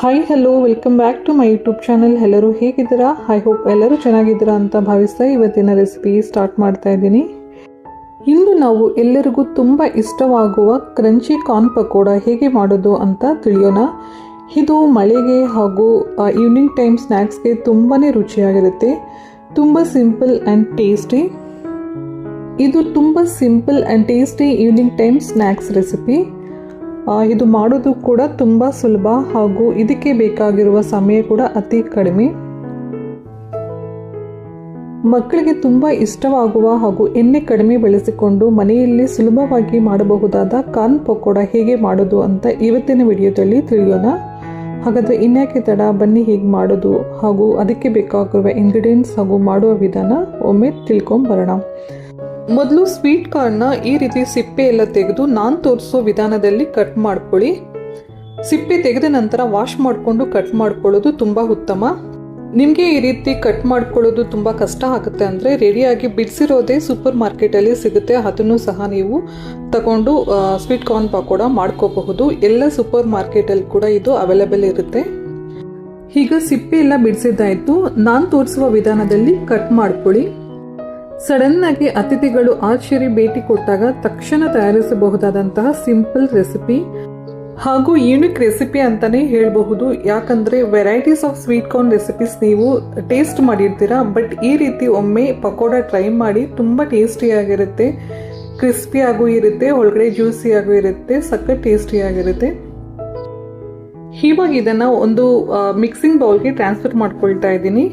Hi hello welcome back to my YouTube channel ಎಲ್ಲರೂ ಹೇಗಿದ್ದೀರಾ? I hope ಎಲ್ಲರೂ ಚೆನ್ನಾಗಿದ್ದೀರಾ ಅಂತ ಭಾವಿಸ್ತಾ ಇವತ್ತಿನ ರೆಸಿಪಿ ಸ್ಟಾರ್ಟ್ ಮಾಡ್ತಾ ಇದ್ದೀನಿ. ಇಂದು ನಾವು ಎಲ್ಲರಿಗೂ ತುಂಬ ಇಷ್ಟವಾಗುವ ಕ್ರಂಚಿ ಕಾರ್ನ್ ಪಕೋಡ ಹೇಗೆ ಮಾಡೋದು ಅಂತ ತಿಳಿಯೋಣ. ಇದು ಮಳೆಗೆ ಹಾಗೂ ಈವ್ನಿಂಗ್ ಟೈಮ್ ಸ್ನ್ಯಾಕ್ಸ್ಗೆ ತುಂಬಾ ರುಚಿಯಾಗಿರುತ್ತೆ. ತುಂಬ ಸಿಂಪಲ್ ಆ್ಯಂಡ್ ಟೇಸ್ಟಿ ಇದು ತುಂಬ simple and tasty evening time snacks recipe ಇದು ಮಾಡೋದು ಕೂಡ ತುಂಬ ಸುಲಭ ಹಾಗೂ ಇದಕ್ಕೆ ಬೇಕಾಗಿರುವ ಸಮಯ ಕೂಡ ಅತಿ ಕಡಿಮೆ. ಮಕ್ಕಳಿಗೆ ತುಂಬ ಇಷ್ಟವಾಗುವ ಹಾಗೂ ಎಣ್ಣೆ ಕಡಿಮೆ ಬಳಸಿಕೊಂಡು ಮನೆಯಲ್ಲಿ ಸುಲಭವಾಗಿ ಮಾಡಬಹುದಾದ ಕಾರ್ನ್ ಪಕೋಡ ಹೇಗೆ ಮಾಡೋದು ಅಂತ ಇವತ್ತಿನ ವಿಡಿಯೋದಲ್ಲಿ ತಿಳಿಯೋಣ. ಹಾಗಾದರೆ ಇನ್ಯಾಕೆ ತಡ, ಬನ್ನಿ ಹೇಗೆ ಮಾಡೋದು ಹಾಗೂ ಅದಕ್ಕೆ ಬೇಕಾಗಿರುವ ಇಂಗ್ರೀಡಿಯೆಂಟ್ಸ್ ಹಾಗೂ ಮಾಡುವ ವಿಧಾನ ಒಮ್ಮೆ ತಿಳ್ಕೊಂಬರೋಣ. ಮೊದಲು ಸ್ವೀಟ್ ಕಾರ್ನ್ನ ಈ ರೀತಿ ಸಿಪ್ಪೆ ಎಲ್ಲ ತೆಗೆದು ನಾನು ತೋರಿಸೋ ವಿಧಾನದಲ್ಲಿ ಕಟ್ ಮಾಡ್ಕೊಳ್ಳಿ. ಸಿಪ್ಪೆ ತೆಗೆದ ನಂತರ ವಾಶ್ ಮಾಡಿಕೊಂಡು ಕಟ್ ಮಾಡ್ಕೊಳ್ಳೋದು ತುಂಬ ಉತ್ತಮ. ನಿಮಗೆ ಈ ರೀತಿ ಕಟ್ ಮಾಡ್ಕೊಳ್ಳೋದು ತುಂಬ ಕಷ್ಟ ಆಗುತ್ತೆ ಅಂದರೆ ರೆಡಿಯಾಗಿ ಬಿಡಿಸಿರೋದೇ ಸೂಪರ್ ಮಾರ್ಕೆಟಲ್ಲಿ ಸಿಗುತ್ತೆ. ಅದನ್ನು ಸಹ ನೀವು ತಗೊಂಡು ಸ್ವೀಟ್ ಕಾರ್ನ್ ಪಕೋಡ ಮಾಡ್ಕೋಬಹುದು. ಎಲ್ಲ ಸೂಪರ್ ಮಾರ್ಕೆಟಲ್ಲಿ ಕೂಡ ಇದು ಅವೈಲೇಬಲ್ ಇರುತ್ತೆ. ಈಗ ಸಿಪ್ಪೆ ಎಲ್ಲ ಬಿಡಿಸಿದ್ದಾಯಿತು. ನಾನು ತೋರಿಸುವ ವಿಧಾನದಲ್ಲಿ ಕಟ್ ಮಾಡ್ಕೊಳ್ಳಿ. ಸಡನ್ ಆಗಿ ಅತಿಥಿಗಳು ಆಚರಿ ಭೇಟಿ ಕೊಟ್ಟಾಗ ತಕ್ಷಣ ತಯಾರಿಸಬಹುದಾದಂತಹ ಸಿಂಪಲ್ ರೆಸಿಪಿ ಹಾಗೂ ಯುನಿಕ್ ರೆಸಿಪಿ ಅಂತಾನೆ ಹೇಳಬಹುದು. ಯಾಕಂದ್ರೆ varieties of sweet corn recipes ನೀವು ಟೇಸ್ಟ್ ಮಾಡಿರ್ತೀರಾ ಬಟ್ ಈ ರೀತಿ ಒಮ್ಮೆ ಪಕೋಡ ಟ್ರೈ ಮಾಡಿ ತುಂಬ ಟೇಸ್ಟಿಯಾಗಿರುತ್ತೆ ಕ್ರಿಸ್ಪಿಯಾಗೂ ಇರುತ್ತೆ, ಒಳಗಡೆ ಜ್ಯೂಸಿಯಾಗೂ ಇರುತ್ತೆ, ಸಖತ್ ಟೇಸ್ಟಿಯಾಗಿರುತ್ತೆ ಇವಾಗ ಇದನ್ನು ಒಂದು ಮಿಕ್ಸಿಂಗ್ ಬೌಲ್ಗೆ ಟ್ರಾನ್ಸ್ಫರ್ ಮಾಡ್ಕೊಳ್ತಾ ಇದ್ದೀನಿ.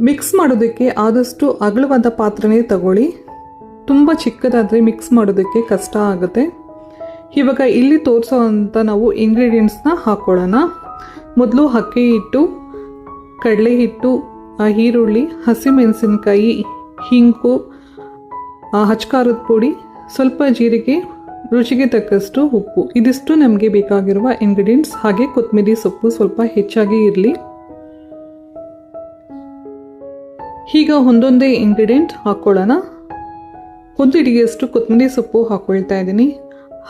ಮಿಕ್ಸ್ ಮಾಡೋದಕ್ಕೆ ಆದಷ್ಟು ಅಗಲವಾದ ಪಾತ್ರೆನೇ ತಗೊಳ್ಳಿ. ತುಂಬ ಚಿಕ್ಕದಾದರೆ ಮಿಕ್ಸ್ ಮಾಡೋದಕ್ಕೆ ಕಷ್ಟ ಆಗುತ್ತೆ. ಇವಾಗ ಇಲ್ಲಿ ತೋರಿಸೋವಂಥ ನಾವು ಇಂಗ್ರೀಡಿಯೆಂಟ್ಸ್ನ ಹಾಕ್ಕೊಳ್ಳೋಣ ಮೊದಲು ಅಕ್ಕಿ ಹಿಟ್ಟು, ಕಡಲೆ ಹಿಟ್ಟು ಈರುಳ್ಳಿ, ಹಸಿಮೆಣಸಿನ್ಕಾಯಿ ಹಿಂಕು ಹಚ್ಕಾರದ ಪುಡಿ, ಸ್ವಲ್ಪ ಜೀರಿಗೆ, ರುಚಿಗೆ ತಕ್ಕಷ್ಟು ಉಪ್ಪು. ಇದಿಷ್ಟು ನಮಗೆ ಬೇಕಾಗಿರುವ ಇಂಗ್ರೀಡಿಯೆಂಟ್ಸ್ ಹಾಗೆ ಕೊತ್ತಂಬರಿ ಸೊಪ್ಪು ಸ್ವಲ್ಪ ಹೆಚ್ಚಾಗಿ ಇರಲಿ. ಈಗ ಒಂದೊಂದೇ ಇಂಗ್ರೀಡಿಯೆಂಟ್ ಹಾಕ್ಕೊಳ್ಳೋಣ ಒಂದು ಹಿಡಿಯಷ್ಟು ಕೊತ್ತಂಬರಿ ಸೊಪ್ಪು ಹಾಕ್ಕೊಳ್ತಾ ಇದ್ದೀನಿ.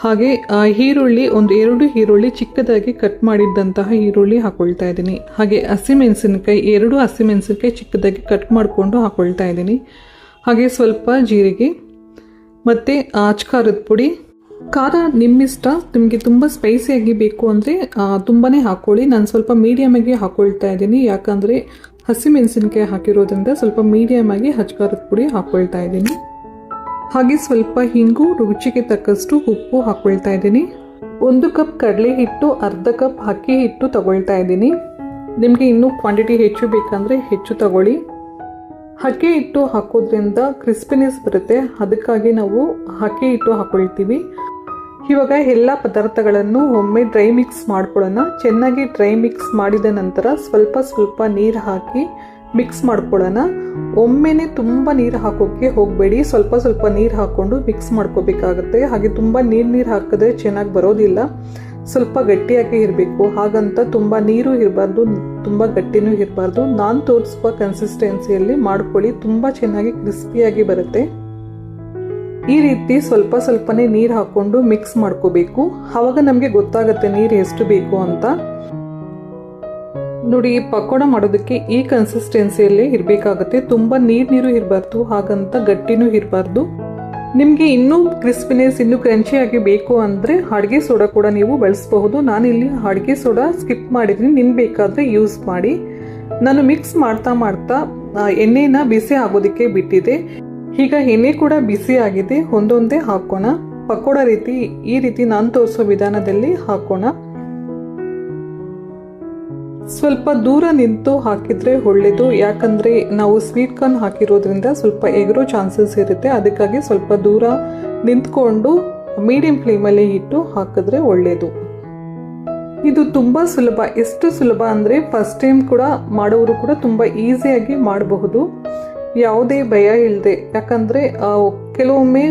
ಹಾಗೆ ಈರುಳ್ಳಿ, ಒಂದು ಎರಡು ಈರುಳ್ಳಿ ಚಿಕ್ಕದಾಗಿ ಕಟ್ ಮಾಡಿದ್ದಂತಹ ಈರುಳ್ಳಿ ಹಾಕ್ಕೊಳ್ತಾ ಇದ್ದೀನಿ. ಹಾಗೆ ಹಸಿಮೆಣಸಿನಕಾಯಿ ಎರಡು ಹಸಿಮೆಣಸಿನಕಾಯಿ ಚಿಕ್ಕದಾಗಿ ಕಟ್ ಮಾಡಿಕೊಂಡು ಹಾಕ್ಕೊಳ್ತಾ ಇದ್ದೀನಿ. ಹಾಗೆ ಸ್ವಲ್ಪ ಜೀರಿಗೆ, ಮತ್ತು ಖಾರದ ಪುಡಿ. ಖಾರ ನಿಮ್ಮಿಷ್ಟ, ನಿಮಗೆ ತುಂಬ ಸ್ಪೈಸಿಯಾಗಿ ಬೇಕು ಅಂದರೆ ತುಂಬಾ ಹಾಕ್ಕೊಳ್ಳಿ ನಾನು ಸ್ವಲ್ಪ ಮೀಡಿಯಮಾಗಿ ಹಾಕ್ಕೊಳ್ತಾ ಇದ್ದೀನಿ. ಯಾಕಂದರೆ ಹಸಿಮೆಣಸಿನಕಾಯಿ ಹಾಕಿರೋದ್ರಿಂದ ಸ್ವಲ್ಪ ಮೀಡಿಯಮ್ ಆಗಿ ಹಚ್ಕಾರದ ಪುಡಿ ಹಾಕ್ಕೊಳ್ತಾ ಇದ್ದೀನಿ. ಹಾಗೆ ಸ್ವಲ್ಪ ಹಿಂಗು ರುಚಿಗೆ ತಕ್ಕಷ್ಟು ಉಪ್ಪು ಹಾಕ್ಕೊಳ್ತಾ ಇದ್ದೀನಿ. ಒಂದು ಕಪ್ ಕಡಲೆ ಹಿಟ್ಟು, ಅರ್ಧ ಕಪ್ ಅಕ್ಕಿ ಹಿಟ್ಟು ತಗೊಳ್ತಾ ಇದ್ದೀನಿ. ನಿಮಗೆ ಇನ್ನೂ ಕ್ವಾಂಟಿಟಿ ಹೆಚ್ಚು ಬೇಕಂದರೆ ಹೆಚ್ಚು ತಗೊಳ್ಳಿ. ಅಕ್ಕಿ ಹಿಟ್ಟು ಹಾಕೋದ್ರಿಂದ ಕ್ರಿಸ್ಪಿನೆಸ್ ಬರುತ್ತೆ. ಅದಕ್ಕಾಗಿ ನಾವು ಅಕ್ಕಿ ಹಿಟ್ಟು ಹಾಕೊಳ್ತೀವಿ. ಇವಾಗ ಎಲ್ಲ ಪದಾರ್ಥಗಳನ್ನು ಒಮ್ಮೆ ಡ್ರೈ ಮಿಕ್ಸ್ ಮಾಡ್ಕೊಳ್ಳೋಣ. ಚೆನ್ನಾಗಿ ಡ್ರೈ ಮಿಕ್ಸ್ ಮಾಡಿದ ನಂತರ ಸ್ವಲ್ಪ ಸ್ವಲ್ಪ ನೀರು ಹಾಕಿ ಮಿಕ್ಸ್ ಮಾಡ್ಕೊಳ್ಳೋಣ. ಒಮ್ಮೆನೆ ತುಂಬ ನೀರು ಹಾಕೋಕ್ಕೆ ಹೋಗಬೇಡಿ. ಸ್ವಲ್ಪ ಸ್ವಲ್ಪ ನೀರು ಹಾಕ್ಕೊಂಡು ಮಿಕ್ಸ್ ಮಾಡ್ಕೋಬೇಕಾಗತ್ತೆ. ಹಾಗೆ ತುಂಬ ನೀರು ನೀರು ಹಾಕಿದ್ರೆ ಚೆನ್ನಾಗಿ ಬರೋದಿಲ್ಲ. ಸ್ವಲ್ಪ ಗಟ್ಟಿಯಾಗಿ ಇರಬೇಕು. ಹಾಗಂತ ತುಂಬ ನೀರು ಇರಬಾರ್ದು, ತುಂಬ ಗಟ್ಟಿನೂ ಇರಬಾರ್ದು. ನಾನು ತೋರಿಸುವ ಕನ್ಸಿಸ್ಟೆನ್ಸಿಯಲ್ಲಿ ಮಾಡ್ಕೊಳ್ಳಿ. ತುಂಬ ಚೆನ್ನಾಗಿ ಕ್ರಿಸ್ಪಿಯಾಗಿ ಬರುತ್ತೆ. ಈ ರೀತಿ ಸ್ವಲ್ಪ ಸ್ವಲ್ಪನೇ ನೀರು ಹಾಕ್ಕೊಂಡು ಮಿಕ್ಸ್ ಮಾಡ್ಕೋಬೇಕು. ಆವಾಗ ನಮಗೆ ಗೊತ್ತಾಗುತ್ತೆ ನೀರು ಎಷ್ಟು ಬೇಕು ಅಂತ. ನೋಡಿ ಪಕೋಡ ಮಾಡೋದಕ್ಕೆ ಈ ಕನ್ಸಿಸ್ಟೆನ್ಸಿಯಲ್ಲೇ ಇರಬೇಕಾಗುತ್ತೆ. ತುಂಬ ನೀರು ನೀರು ಇರಬಾರ್ದು, ಹಾಗಂತ ಗಟ್ಟಿನೂ ಇರಬಾರ್ದು. ನಿಮಗೆ ಇನ್ನೂ ಕ್ರಿಸ್ಪಿನೆಸ್ ಇನ್ನೂ ಕ್ರಂಚಿಯಾಗಿ ಬೇಕು ಅಂದರೆ ಅಡುಗೆ ಸೋಡಾ ಕೂಡ ನೀವು ಬಳಸಬಹುದು. ನಾನಿಲ್ಲಿ ಅಡುಗೆ ಸೋಡಾ ಸ್ಕಿಪ್ ಮಾಡಿದ್ದೀನಿ ನಿಮ್ಗೆ ಬೇಕಾದರೆ ಯೂಸ್ ಮಾಡಿ. ನಾನು ಮಿಕ್ಸ್ ಮಾಡ್ತಾ ಮಾಡ್ತಾ ಎಣ್ಣೆನ ಬಿಸಿ ಆಗೋದಕ್ಕೆ ಬಿಟ್ಟಿದೆ. ಈಗ ಎಣ್ಣೆ ಕೂಡ ಬಿಸಿ ಆಗಿದೆ ಒಂದೊಂದೇ ಹಾಕೋಣ. ಪಕೋಡ ರೀತಿ, ಈ ರೀತಿ ನಾನು ತೋರಿಸೋ ವಿಧಾನದಲ್ಲಿ ಹಾಕೋಣ. ಸ್ವಲ್ಪ ದೂರ ನಿಂತು ಹಾಕಿದ್ರೆ ಒಳ್ಳೆಯದು ಯಾಕಂದರೆ ನಾವು ಸ್ವೀಟ್ ಕಾರ್ನ್ ಹಾಕಿರೋದ್ರಿಂದ ಸ್ವಲ್ಪ ಎಗರೋ ಚಾನ್ಸಸ್ ಇರುತ್ತೆ. ಅದಕ್ಕಾಗಿ ಸ್ವಲ್ಪ ದೂರ ನಿಂತ್ಕೊಂಡು ಮೀಡಿಯಂ ಫ್ಲೇಮಲ್ಲಿ ಇಟ್ಟು ಹಾಕಿದ್ರೆ ಒಳ್ಳೆಯದು ಇದು ತುಂಬ ಸುಲಭ. ಎಷ್ಟು ಸುಲಭ ಅಂದರೆ ಫಸ್ಟ್ ಟೈಮ್ ಕೂಡ ಮಾಡೋರು ಕೂಡ ತುಂಬ ಈಸಿಯಾಗಿ ಮಾಡಬಹುದು. ಯಾವುದೇ ಭಯ ಇಲ್ಲದೆ ಯಾಕಂದರೆ ಕೆಲವೊಮ್ಮೆ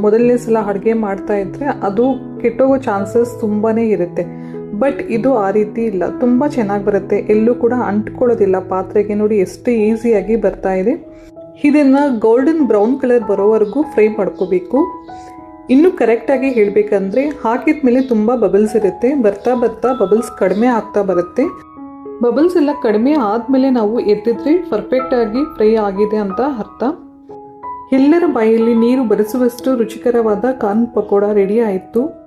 ಮೊದಲನೇ ಸಲ ಅಡುಗೆ ಮಾಡ್ತಾ ಇದ್ದರೆ ಅದು ಕೆಟ್ಟೋಗೋ ಚಾನ್ಸಸ್ ತುಂಬಾ ಇರುತ್ತೆ. ಬಟ್ ಇದು ಆ ರೀತಿ ಇಲ್ಲ. ತುಂಬ ಚೆನ್ನಾಗಿ ಬರುತ್ತೆ. ಎಲ್ಲೂ ಕೂಡ ಅಂಟ್ಕೊಳ್ಳೋದಿಲ್ಲ. ಪಾತ್ರೆಗೆ ನೋಡಿ ಎಷ್ಟು ಈಸಿಯಾಗಿ ಬರ್ತಾ ಇದೆ. ಇದನ್ನು ಗೋಲ್ಡನ್ ಬ್ರೌನ್ ಕಲರ್ ಬರೋವರೆಗೂ ಫ್ರೈ ಮಾಡ್ಕೋಬೇಕು. ಇನ್ನು ಕರೆಕ್ಟಾಗಿ ಹೇಳಬೇಕಂದ್ರೆ ಹಾಕಿದ ಮೇಲೆ ತುಂಬ ಬಬಲ್ಸ್ ಇರುತ್ತೆ. ಬರ್ತಾ ಬರ್ತಾ ಬಬಲ್ಸ್ ಕಡಿಮೆ ಆಗ್ತಾ ಬರುತ್ತೆ. ಬಬಲ್ಸ್ ಎಲ್ಲ ಕಡಿಮೆ ಆದಮೇಲೆ ನಾವು ಎತ್ತಿದ್ರೆ ಪರ್ಫೆಕ್ಟ್ ಆಗಿ ಫ್ರೈ ಆಗಿದೆ ಅಂತ ಅರ್ಥ. ಎಲ್ಲರ ಬಾಯಲ್ಲಿ ನೀರು ಬರೆಸುವಷ್ಟು ರುಚಿಕರವಾದ ಕಾರ್ನ್ ಪಕೋಡ ರೆಡಿ ಆಯಿತು.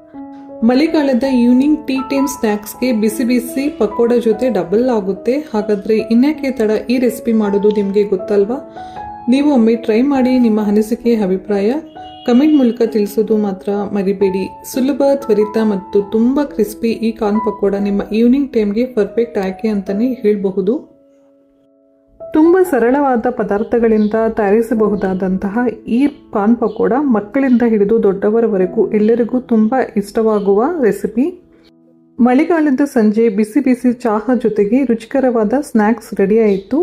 ಮಳೆಗಾಲದ ಈವ್ನಿಂಗ್ ಟೀ ಟೈಮ್ ಸ್ನ್ಯಾಕ್ಸ್ಗೆ ಬಿಸಿ ಬಿಸಿ ಪಕೋಡ ಜೊತೆ ಡಬಲ್ ಆಗುತ್ತೆ. ಹಾಗಾದರೆ ಇನ್ಯಾಕೆ ತಡ ಈ ರೆಸಿಪಿ ಮಾಡೋದು ನಿಮಗೆ ಗೊತ್ತಲ್ವಾ? ನೀವು ಒಮ್ಮೆ ಟ್ರೈ ಮಾಡಿ ನಿಮ್ಮ ಅನಿಸಿಕೆ, ಅಭಿಪ್ರಾಯ. ಕಮೆಂಟ್ ಮೂಲಕ ತಿಳಿಸೋದು ಮಾತ್ರ ಮರಿಬೇಡಿ. ಸುಲಭ, ತ್ವರಿತ ಮತ್ತು ತುಂಬ ಕ್ರಿಸ್ಪಿ ಈ ಕಾರ್ನ್ ಪಕೋಡ ನಿಮ್ಮ ಈವ್ನಿಂಗ್ ಟೈಮ್ಗೆ ಪರ್ಫೆಕ್ಟ್ ಆಯ್ಕೆ ಅಂತಲೇ ಹೇಳಬಹುದು. ತುಂಬ ಸರಳವಾದ ಪದಾರ್ಥಗಳಿಂದ ತಯಾರಿಸಬಹುದಾದಂತಹ ಈ ಪಾನ್ ಪಕೋಡ ಮಕ್ಕಳಿಂದ ಹಿಡಿದು ದೊಡ್ಡವರವರೆಗೂ ಎಲ್ಲರಿಗೂ ತುಂಬ ಇಷ್ಟವಾಗುವ ರೆಸಿಪಿ. ಮಳೆಗಾಲದ ಸಂಜೆ ಬಿಸಿ ಬಿಸಿ ಚಹಾ ಜೊತೆಗೆ ರುಚಿಕರವಾದ ಸ್ನ್ಯಾಕ್ಸ್ ರೆಡಿಯಾಯಿತು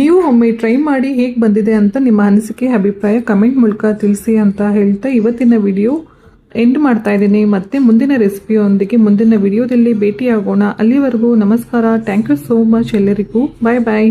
ನೀವು ಒಮ್ಮೆ ಟ್ರೈ ಮಾಡಿ ಹೇಗೆ ಬಂದಿದೆ ಅಂತ ನಿಮ್ಮ ಅನಿಸಿಕೆ, ಅಭಿಪ್ರಾಯ ಕಮೆಂಟ್ ಮೂಲಕ ತಿಳಿಸಿ ಅಂತ ಹೇಳ್ತಾ ಇವತ್ತಿನ ವಿಡಿಯೋ ಎಂಡ್ ಮಾಡ್ತಾ ಇದ್ದೀನಿ. ಮತ್ತೆ ಮುಂದಿನ ರೆಸಿಪಿಯೊಂದಿಗೆ ಮುಂದಿನ ವಿಡಿಯೋದಲ್ಲಿ ಭೇಟಿಯಾಗೋಣ. ಅಲ್ಲಿವರೆಗೂ ನಮಸ್ಕಾರ. ಥ್ಯಾಂಕ್ ಯು ಸೋ ಮಚ್ ಎಲ್ಲರಿಗೂ. ಬಾಯ್ ಬಾಯ್